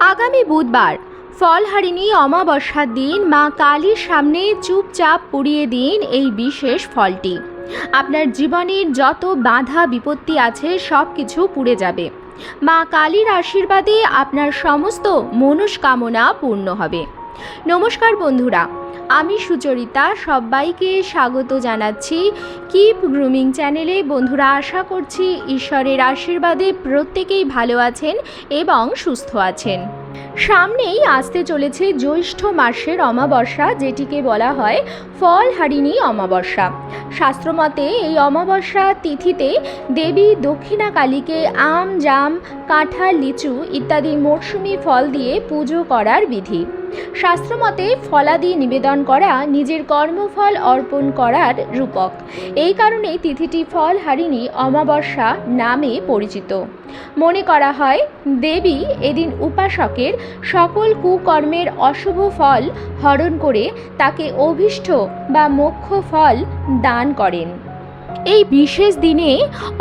আগামী বুধবার ফলহারিণী অমাবস্যার দিন মা কালীর সামনে চুপচাপ পুড়িয়ে দিন এই বিশেষ ফলটি। আপনার জীবনের যত বাধা বিপত্তি আছে সব কিছু পুড়ে যাবে। মা কালীর আশীর্বাদে আপনার সমস্ত মনস্কামনা পূর্ণ হবে। নমস্কার বন্ধুরা আমি সুচরিতা, সবাইকে স্বাগত জানাচ্ছি কিপ গ্রুমিং চ্যানেলে। বন্ধুরা, আশা করছি ঈশ্বরের আশীর্বাদে প্রত্যেকেই ভালো আছেন এবং সুস্থ আছেন। সামনেই আসতে চলেছে জ্যৈষ্ঠ মাসের অমাবস্যা, যেটিকে বলা হয় ফলহারিণী অমাবস্যা। শাস্ত্রমতে এই অমাবস্যা তিথিতে দেবী দক্ষিণা কালীকে আম, জাম, কাঁঠাল, লিচু ইত্যাদি মরশুমি ফল দিয়ে পুজো করার বিধি। শাস্ত্রমতে ফলাদি নিবেদন করা, নিজের কর্মফল অর্পণ করার রূপক। এই কারণেই তিথিটি ফল ফলহারিণী অমাবস্যা নামে পরিচিত। মনে করা হয়, দেবী এদিন উপাসকের সকল কুকর্মের অশুভ ফল হরণ করে তাকে অভীষ্ট বা মোক্ষ ফল দান করেন। এই বিশেষ দিনে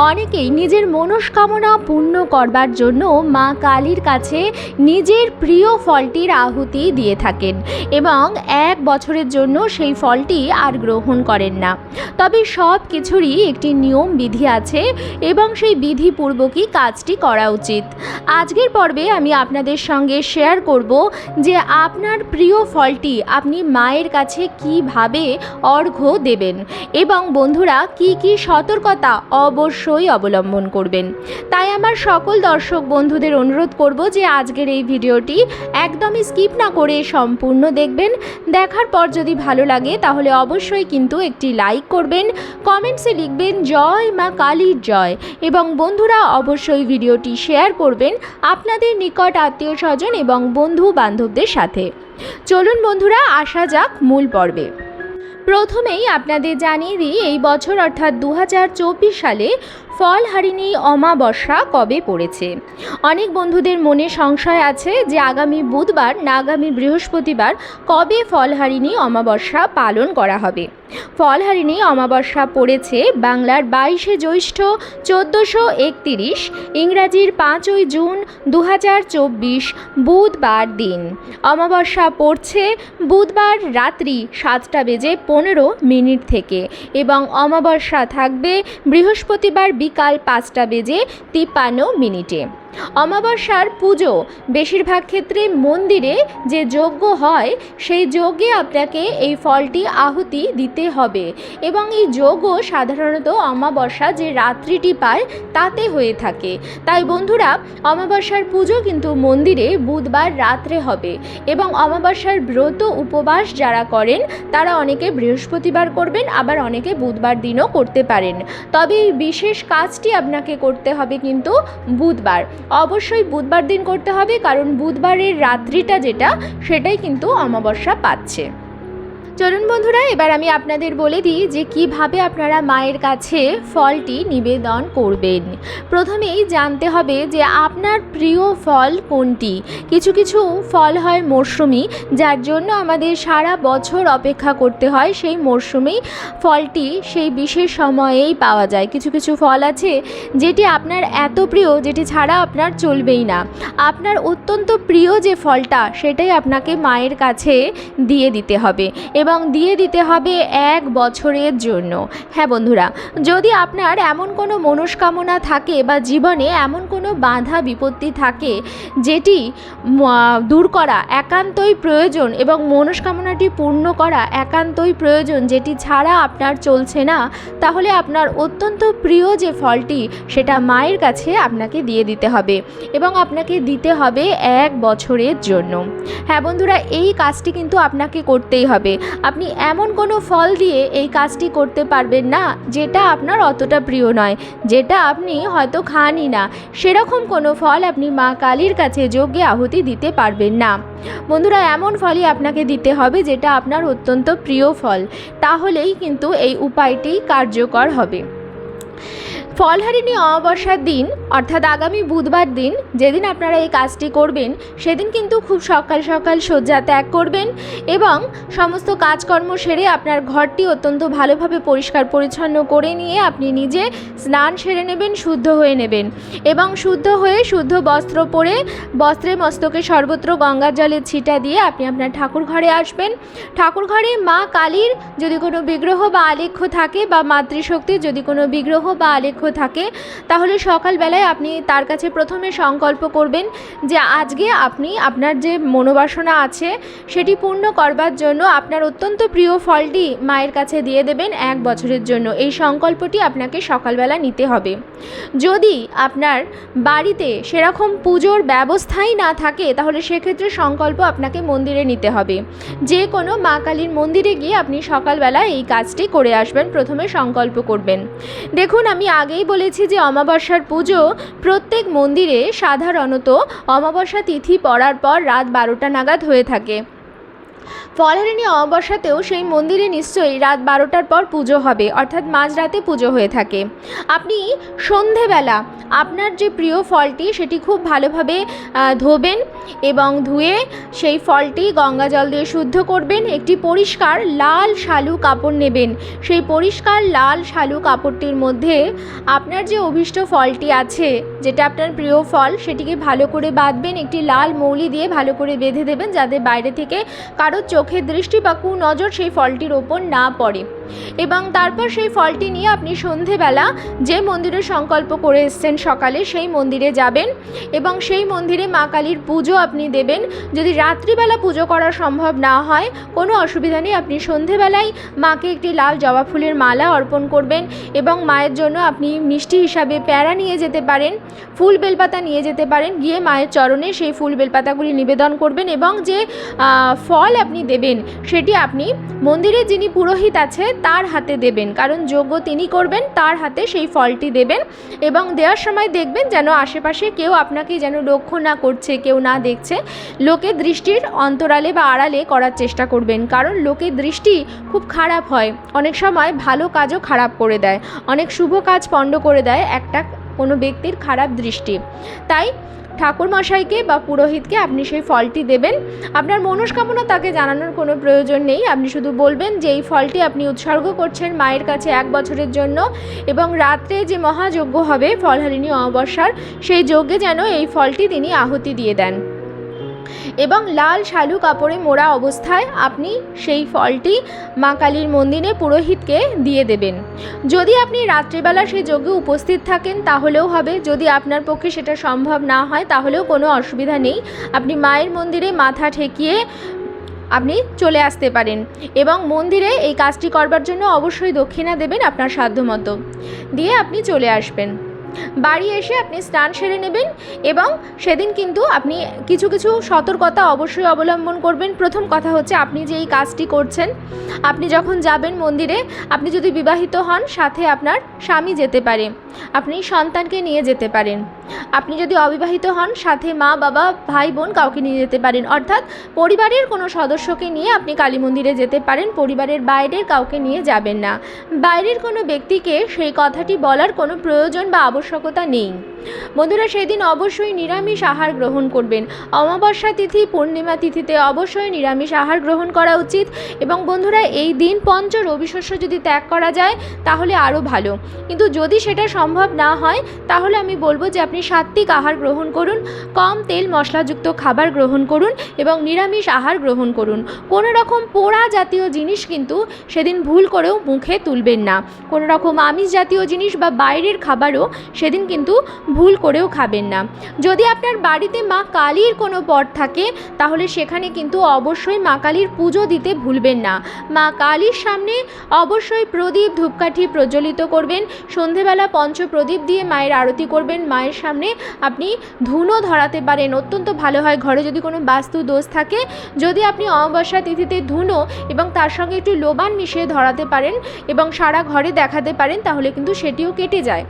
অনেকেই নিজের মনস্কামনা পূর্ণ করবার জন্য মা কালীর কাছে নিজের প্রিয় ফলটির আহুতি দিয়ে থাকেন এবং এক বছরের জন্য সেই ফলটি আর গ্রহণ করেন না। তবে সব কিছুরই একটি নিয়ম বিধি আছে এবং সেই বিধিপূর্বকই কাজটি করা উচিত। আজকের পর্বে আমি আপনাদের সঙ্গে শেয়ার করব যে আপনার প্রিয় ফলটি আপনি মায়ের কাছে কীভাবে অর্ঘ্য দেবেন এবং বন্ধুরা কি কি সতর্কতা অবশ্যই অবলম্বন করবেন। তাই আমার সকল দর্শক বন্ধুদের অনুরোধ করব যে আজকের এই ভিডিওটি একদমই স্কিপ না করে সম্পূর্ণ দেখবেন। দেখার পর যদি ভালো লাগে তাহলে অবশ্যই কিন্তু একটি লাইক করবেন, কমেন্টসে লিখবেন, জয় মা কালীর জয় এবং বন্ধুরা অবশ্যই ভিডিওটি শেয়ার করবেন আপনাদের নিকট আত্মীয় স্বজন এবং বন্ধু বান্ধবদের সাথে। চলুন বন্ধুরা, আসা যাক মূল পর্বে। প্রথমেই আপনাদের জানিয়ে দিই এই বছর অর্থাৎ দু হাজার চব্বিশ সালে ফলহারিণী অমাবস্যা কবে পড়েছে? অনেক বন্ধুদের মনে সংশয় আছে যে আগামী বুধবার না আগামী বৃহস্পতিবার কবে ফলহারিণী অমাবস্যা পালন করা হবে? ফলহারিণী অমাবস্যা পড়েছে বাংলার বাইশে জ্যৈষ্ঠ চোদ্দোশো একতিরিশ, ইংরাজির পাঁচই জুন দু হাজার চব্বিশ বুধবার দিন। অমাবস্যা পড়ছে বুধবার রাত্রি সাতটা বেজে পনেরো মিনিট থেকে এবং অমাবস্যা থাকবে বৃহস্পতিবার বিকাল পাঁচটা বেজে তিপ্পান্ন মিনিটে। অমাবস্যার পুজো বেশিরভাগ ক্ষেত্রে মন্দিরে যে যজ্ঞ হয়, সেই যজ্ঞে আপনাকে এই ফলটি আহুতি দিতে হবে। এবং এই যজ্ঞ সাধারণত অমাবস্যা যে রাত্রিটি পায়, তাতে হয়ে থাকে। তাই বন্ধুরা, অমাবস্যার পুজো কিন্তু মন্দিরে বুধবার রাত্রে হবে। এবং অমাবস্যার ব্রত উপবাস যারা করেন, তারা অনেকে বৃহস্পতিবার করবেন, আবার অনেকে বুধবার দিনও করতে পারেন। তবে এই বিশেষ কাজটি আপনাকে করতে হবে কিন্তু বুধবার। অবশ্যই বুধবার দিন করতে হবে কারণ বুধবারের রাত্রিটা যেটা সেটাই কিন্তু অমাবস্যা পাচ্ছে। চলুন বন্ধুরা, এবার আমি আপনাদের বলে দিই যে কীভাবে আপনারা মায়ের কাছে ফলটি নিবেদন করবেন। প্রথমেই জানতে হবে যে আপনার প্রিয় ফল কোনটি? কিছু কিছু ফল হয় মরশুমি, যার জন্য আমাদের সারা বছর অপেক্ষা করতে হয় সেই মরশুমি ফলটি সেই বিশেষ সময়েই পাওয়া যায়। কিছু কিছু ফল আছে যেটি আপনার এত প্রিয়, যেটি ছাড়া আপনার চলবেই না। আপনার অত্যন্ত প্রিয় যে ফলটা, সেটাই আপনাকে মায়ের কাছে দিয়ে দিতে হবে। এবং দিয়ে দিতে হবে এক বছরের জন্য। হ্যাঁ বন্ধুরা, যদি আপনার এমন কোনো মনস্কামনা থাকে বা জীবনে এমন কোনো বাধা বিপত্তি থাকে যেটি দূর করা একান্তই প্রয়োজন এবং মনস্কামনাটি পূর্ণ করা একান্তই প্রয়োজন যেটি ছাড়া আপনার চলছে না, তাহলে আপনার অত্যন্ত প্রিয় যে ফলটি, সেটা মায়ের কাছে আপনাকে দিয়ে দিতে হবে এবং আপনাকে দিতে হবে এক বছরের জন্য। হ্যাঁ বন্ধুরা, এই কাজটি কিন্তু আপনাকে করতেই হবে। আপনি এমন কোনো ফল দিয়ে এই কাজটি করতে পারবেন না, যেটা আপনার অতটা প্রিয় নয়, যেটা আপনি হয়তো খানই না। সেরকম কোনো ফল আপনি মা কালীর কাছে যোগ্যে আহুতি দিতে পারবেন না। বন্ধুরা, এমন ফলই আপনাকে দিতে হবে যেটা আপনার অত্যন্ত প্রিয় ফল। তাহলেই কিন্তু এই উপায়টি কার্যকর হবে। ফলহারিণী অমাবস্যার দিন, অর্থাৎ আগামী বুধবার দিন, যেদিন আপনারা এই কাজটি করবেন, সেদিন কিন্তু খুব সকাল সকাল শয্যা ত্যাগ করবেন এবং সমস্ত কাজকর্ম সেরে আপনার ঘরটি অত্যন্ত ভালোভাবে পরিষ্কার পরিচ্ছন্ন করে নিয়ে আপনি নিজে স্নান সেরে নেবেন, শুদ্ধ হয়ে নেবেন এবং শুদ্ধ হয়ে শুদ্ধ বস্ত্র পরে বস্ত্রে মস্তকে সর্বত্র গঙ্গার জলের ছিটা দিয়ে আপনি আপনার ঠাকুর ঘরে আসবেন। ঠাকুর ঘরে মা কালীর যদি কোনো বিগ্রহ বা আলেখ্য থাকে বা মাতৃশক্তির যদি কোনো বিগ্রহ বা আলেখ্য থাকে, তাহলে সকালবেলায় আপনি তার কাছে প্রথমে সংকল্প করবেন যে আজকে আপনি আপনার যে মনোবাসনা আছে, সেটি পূর্ণ করবার জন্য আপনার অত্যন্ত প্রিয় ফলটি মায়ের কাছে দিয়ে দেবেন এক বছরের জন্য। এই সংকল্পটি আপনাকে সকালবেলা নিতে হবে। যদি আপনার বাড়িতে সেরকম পুজোর ব্যবস্থাই না থাকে, তাহলে সেক্ষেত্রে সংকল্প আপনাকে মন্দিরে নিতে হবে। যে কোনো মা কালীর মন্দিরে গিয়ে আপনি সকালবেলা এই কাজটি করে আসবেন, প্রথমে সংকল্প করবেন। দেখুন, আমি আগেই বলেছি যে অমাবস্যার পুজো প্রত্যেক মন্দিরে সাধারণত অমাবস্যা তিথি পড়ার পর রাত বারোটা নাগাদ হয়ে থাকে। ফলহারিণী অমাবস্যাতেও সেই মন্দিরে নিশ্চয়ই রাত বারোটার পর পুজো হবে, অর্থাৎ মাঝরাতে পুজো হয়ে থাকে। আপনি সন্ধেবেলা আপনার যে প্রিয় ফলটি, সেটি খুব ভালোভাবে ধোবেন এবং ধুয়ে সেই ফলটি গঙ্গা জল দিয়ে শুদ্ধ করবেন। একটি পরিষ্কার লাল শালু কাপড় নেবেন। সেই পরিষ্কার লাল শালু কাপড়টির মধ্যে আপনার যে অভীষ্ট ফলটি আছে, যেটা আপনার প্রিয় ফল, সেটিকে ভালো করে বাঁধবেন। একটি লাল মৌলি দিয়ে ভালো করে বেঁধে দেবেন, যাতে বাইরে থেকে কারোর চোখের দৃষ্টি বা কুনজর সেই ফলটির ওপর না পড়ে। এবং তারপর সেই ফলটি নিয়ে আপনি সন্ধেবেলা যে মন্দিরে সংকল্প করে এসছেন সকালে, সেই মন্দিরে যাবেন এবং সেই মন্দিরে মা কালীর পুজো আপনি দেবেন। যদি রাত্রিবেলা পুজো করা সম্ভব না হয়, কোনো অসুবিধা নেই। আপনি সন্ধেবেলায় মাকে একটি লাল জবা ফুলের মালা অর্পণ করবেন এবং মায়ের জন্য আপনি মিষ্টি হিসাবে প্যারা নিয়ে যেতে পারেন, ফুল বেলপাতা নিয়ে যেতে পারেন। গিয়ে মায়ের চরণে সেই ফুল বেলপাতাগুলি নিবেদন করবেন এবং যে ফল আপনি দেবেন, সেটি আপনি মন্দিরে যিনি পুরোহিত আছে তার হাতে দেবেন। কারণ যোগ্য তিনি করবেন, তার হাতে সেই ফলটি দেবেন এবং দেওয়ার সময় দেখবেন যেন আশেপাশে কেউ আপনাকে যেন লক্ষ্য না করছে, কেউ না দেখছে। লোকের দৃষ্টির অন্তরালে বা আড়ালে করার চেষ্টা করবেন, কারণ লোকের দৃষ্টি খুব খারাপ হয়। অনেক সময় ভালো কাজও খারাপ করে দেয়, অনেক শুভ কাজ পণ্ড করে দেয় একটা কোনো ব্যক্তির খারাপ দৃষ্টি। তাই ঠাকুরমশাইকে বা পুরোহিতকে আপনি সেই ফলটি দেবেন। আপনার মনস্কামনা তাকে জানানোর কোনো প্রয়োজন নেই। আপনি শুধু বলবেন যে, এই ফলটি আপনি উৎসর্গ করছেন মায়ের কাছে এক বছরের জন্য এবং রাত্রে যে মহাযজ্ঞ হবে, ফলহারিণী অমাবস্যার, সেই যজ্ঞে যেন এই ফলটি তিনি আহুতি দিয়ে দেন। এবং লাল শালু কাপড়ে মোড়া অবস্থায় আপনি সেই ফলটি মা কালীর মন্দিরে পুরোহিতকে দিয়ে দেবেন। যদি আপনি রাত্রিবেলা সেই যজ্ঞে উপস্থিত থাকেন, তাহলেও হবে। যদি আপনার পক্ষে সেটা সম্ভব না হয়, তাহলেও কোনো অসুবিধা নেই। আপনি মায়ের মন্দিরে মাথা ঠেকিয়ে আপনি চলে আসতে পারেন এবং মন্দিরে এই কাজটি করবার জন্য অবশ্যই দক্ষিণা দেবেন আপনার সাধ্যমতো। দিয়ে আপনি চলে আসবেন। বাড়ি এসে আপনি স্নান সেরে নেবেন এবং সেদিন কিন্তু আপনি কিছু কিছু সতর্কতা অবশ্যই অবলম্বন করবেন। প্রথম কথা হচ্ছে আপনি যে এই কাজটি করছেন, আপনি যখন যাবেন মন্দিরে, আপনি যদি বিবাহিত হন, সাথে আপনার স্বামী যেতে পারে, আপনি সন্তানকে নিয়ে যেতে পারেন। আপনি যদি অবিবাহিত হন, সাথে মা, বাবা, ভাই, বোন কাউকে নিয়ে যেতে পারেন। অর্থাৎ পরিবারের কোনো সদস্যকে নিয়ে আপনি কালী মন্দিরে যেতে পারেন, পরিবারের বাইরের কাউকে নিয়ে যাবেন না। বাইরের কোনো ব্যক্তিকে সেই কথাটি বলার কোনো প্রয়োজন বা আবশ্যকতা নেই। বন্ধুরা, সেদিন অবশ্যই নিরামিষ আহার গ্রহণ করবেন। অমাবস্যা তিথি, পূর্ণিমা তিথিতে অবশ্যই নিরামিষ আহার গ্রহণ করা উচিত এবং বন্ধুরা, এই দিন পঞ্চ রবিশস্য যদি ত্যাগ করা যায়, তাহলে আরও ভালো। কিন্তু যদি সেটা সম্ভব না হয়, তাহলে আমি বলব যে আপনি সাত্ত্বিক আহার গ্রহণ করুন, কম তেল মশলাযুক্ত খাবার গ্রহণ করুন এবং নিরামিষ আহার গ্রহণ করুন। কোনো রকম পোড়া জাতীয় জিনিস কিন্তু সেদিন ভুল করেও মুখে তুলবেন না। কোনো রকম আমিষ জাতীয় জিনিস বা বাইরের খাবারও সেদিন কিন্তু ভুল করেও খাবেন না। যদি আপনার বাড়িতে মা কালীর কোনো পট থাকে, তাহলে সেখানে কিন্তু অবশ্যই মা কালীর পুজো দিতে ভুলবেন না। মা কালীর সামনে অবশ্যই প্রদীপ ধূপকাঠি প্রজ্বলিত করবেন, সন্ধেবেলা পঞ্চপ্রদীপ দিয়ে মায়ের আরতি করবেন, মায়ের সামনে আপনি ধুনো ধরাতে পারেন, অত্যন্ত ভালো হয়। ঘরে যদি কোনো বাস্তু দোষ থাকে, যদি আপনি অমাবস্যা তিথিতে ধুনো এবং তার সঙ্গে একটু লোবান মিশিয়ে ধরাতে পারেন এবং সারা ঘরে দেখাতে পারেন, তাহলে কিন্তু সেটিও কেটে যায়।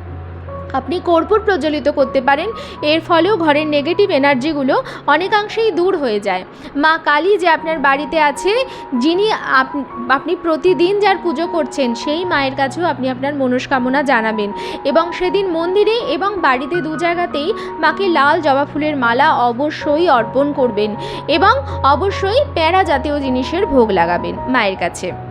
আপনি কর্পূর প্রজ্বলিত করতে পারেন। এর ফলেও ঘরের নেগেটিভ এনার্জিগুলো অনেকাংশেই দূর হয়ে যায়। মা কালী যে আপনার বাড়িতে আছে, যিনি আপ- আপনি প্রতিদিন যার পুজো করছেন, সেই মায়ের কাছেও আপনি আপনার মনস্কামনা জানাবেন। এবং সেদিন মন্দিরে এবং বাড়িতে দু জায়গাতেই মাকে লাল জবা ফুলের মালা অবশ্যই অর্পণ করবেন এবং অবশ্যই প্যারা জাতীয় জিনিসের ভোগ লাগাবেন মায়ের কাছে।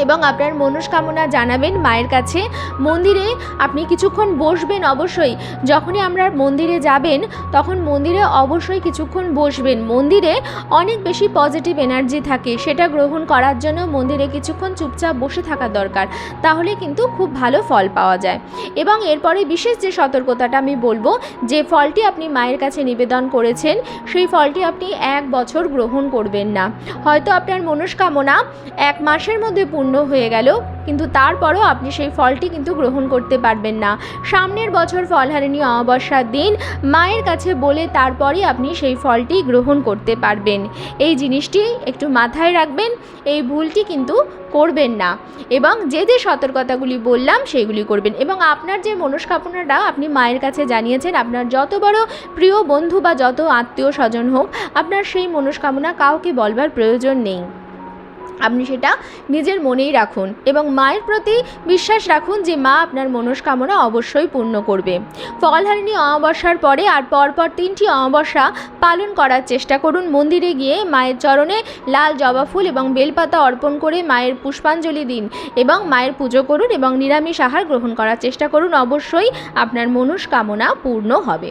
এবং আপনার মনস্কামনা জানাবেন মায়ের কাছে। মন্দিরে আপনি কিছুক্ষণ বসবেন অবশ্যই। যখনই আমরা মন্দিরে যাবেন, তখন মন্দিরে অবশ্যই কিছুক্ষণ বসবেন। মন্দিরে অনেক বেশি পজিটিভ এনার্জি থাকে। সেটা গ্রহণ করার জন্য মন্দিরে কিছুক্ষণ চুপচাপ বসে থাকা দরকার। তাহলে কিন্তু খুব ভালো ফল পাওয়া যায়। এবং এরপরে বিশেষ যে সতর্কতাটা আমি বলব, যে ফলটি আপনি মায়ের কাছে নিবেদন করেছেন, সেই ফলটি আপনি এক বছর গ্রহণ করবেন না। হয়তো আপনার মনস্কামনা এক মাসের মধ্যে পূর্ণ হয়ে গেল, কিন্তু তারপরও আপনি সেই ফলটি কিন্তু গ্রহণ করতে পারবেন না। সামনের বছর ফলহারিণী অমাবস্যার দিন মায়ের কাছে বলে তারপরে আপনি সেই ফলটি গ্রহণ করতে পারবেন। এই জিনিসটি একটু মাথায় রাখবেন, এই ভুলটি কিন্তু করবেন না এবং যে যে সতর্কতাগুলি বললাম সেইগুলি করবেন এবং আপনার যে মনস্কামনাটা আপনি মায়ের কাছে জানিয়েছেন, আপনার যত বড় প্রিয় বন্ধু বা যত আত্মীয় স্বজন হোক, আপনার সেই মনস্কামনা কাউকে বলবার প্রয়োজন নেই। আপনি সেটা নিজের মনেই রাখুন এবং মায়ের প্রতি বিশ্বাস রাখুন যে মা আপনার মনস্কামনা অবশ্যই পূর্ণ করবে। ফলহারিণী অমাবস্যার পরে আর পরপর তিনটি অমাবস্যা পালন করার চেষ্টা করুন। মন্দিরে গিয়ে মায়ের চরণে লাল জবা ফুল এবং বেলপাতা অর্পণ করে মায়ের পুষ্পাঞ্জলি দিন এবং মায়ের পুজো করুন এবং নিরামিষ আহার গ্রহণ করার চেষ্টা করুন। অবশ্যই আপনার মনস্কামনা পূর্ণ হবে।